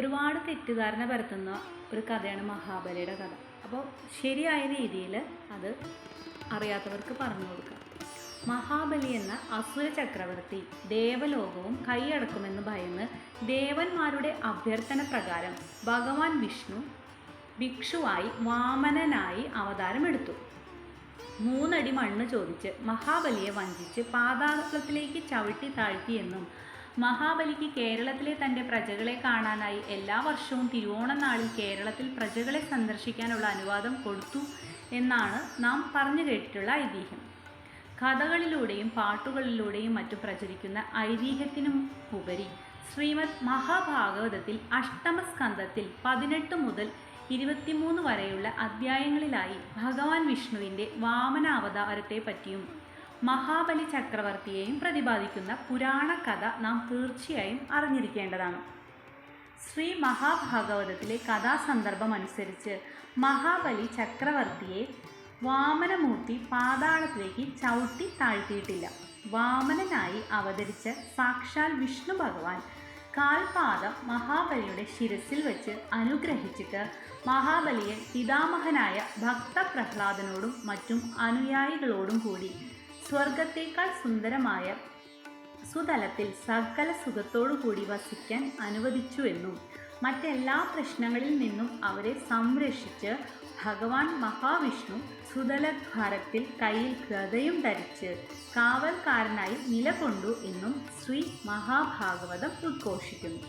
ഒരുപാട് തെറ്റിദ്ധാരണ പരത്തുന്ന ഒരു കഥയാണ് മഹാബലിയുടെ കഥ. അപ്പോൾ ശരിയായ രീതിയിൽ അത് അറിയാത്തവർക്ക് പറഞ്ഞു കൊടുക്കാം. മഹാബലി എന്ന അസുര ചക്രവർത്തി ദേവലോകവും കൈയടക്കുമെന്ന് ഭയന്ന് ദേവന്മാരുടെ അഭ്യർത്ഥന പ്രകാരം ഭഗവാൻ വിഷ്ണു ഭിക്ഷുവായി വാമനനായി അവതാരമെടുത്തു. മൂന്നടി മണ്ണ് ചോദിച്ച് മഹാബലിയെ വഞ്ചിച്ച് പാതാളത്തിലേക്ക് ചവിട്ടി താഴ്ത്തിയെന്നും മഹാബലിക്ക് കേരളത്തിലെ തന്റെ പ്രജകളെ കാണാനായി എല്ലാ വർഷവും തിരുവോണനാളിൽ കേരളത്തിൽ പ്രജകളെ സന്ദർശിക്കാനുള്ള അനുവാദം കൊടുത്തു എന്നാണ് നാം പറഞ്ഞു കേട്ടിട്ടുള്ള ഐതിഹ്യം. കഥകളിലൂടെയും പാട്ടുകളിലൂടെയും മറ്റും പ്രചരിക്കുന്ന ഐതിഹ്യത്തിനും ഉപരി ശ്രീമദ് മഹാഭാഗവതത്തിൽ അഷ്ടമസ്കന്ധത്തിൽ പതിനെട്ട് മുതൽ ഇരുപത്തിമൂന്ന് വരെയുള്ള അധ്യായങ്ങളിലായി ഭഗവാൻ വിഷ്ണുവിന്റെ വാമനാവതാരത്തെ പറ്റിയും മഹാബലി ചക്രവർത്തിയെയും പ്രതിപാദിക്കുന്ന പുരാണ കഥ നാം തീർച്ചയായും അറിഞ്ഞിരിക്കേണ്ടതാണ്. ശ്രീ മഹാഭാഗവതത്തിലെ കഥാസന്ദർഭം അനുസരിച്ച് മഹാബലി ചക്രവർത്തിയെ വാമനമൂർത്തി പാതാളത്തിലേക്ക് ചവിട്ടി താഴ്ത്തിയിട്ടില്ല. വാമനനായി അവതരിച്ച സാക്ഷാൽ വിഷ്ണു ഭഗവാൻ കാൽപാദം മഹാബലിയുടെ ശിരസിൽ വെച്ച് അനുഗ്രഹിച്ചിട്ട് മഹാബലിയെ പിതാമഹനായ ഭക്തപ്രഹ്ലാദനോടും മറ്റും അനുയായികളോടും കൂടി സ്വർഗത്തേക്കാൾ സുന്ദരമായ സുതലത്തിൽ സകല സുഖത്തോടു കൂടി വസിക്കാൻ അനുവദിച്ചുവെന്നും മറ്റെല്ലാ പ്രശ്നങ്ങളിൽ നിന്നും അവരെ സംരക്ഷിച്ച് ഭഗവാൻ മഹാവിഷ്ണു സുതലദ്വാരത്തിൽ കയ്യിൽ ഗതയും ധരിച്ച് കാവൽക്കാരനായി നിലകൊണ്ടു എന്നും ശ്രീ മഹാഭാഗവതം ഉദ്ഘോഷിക്കുന്നു.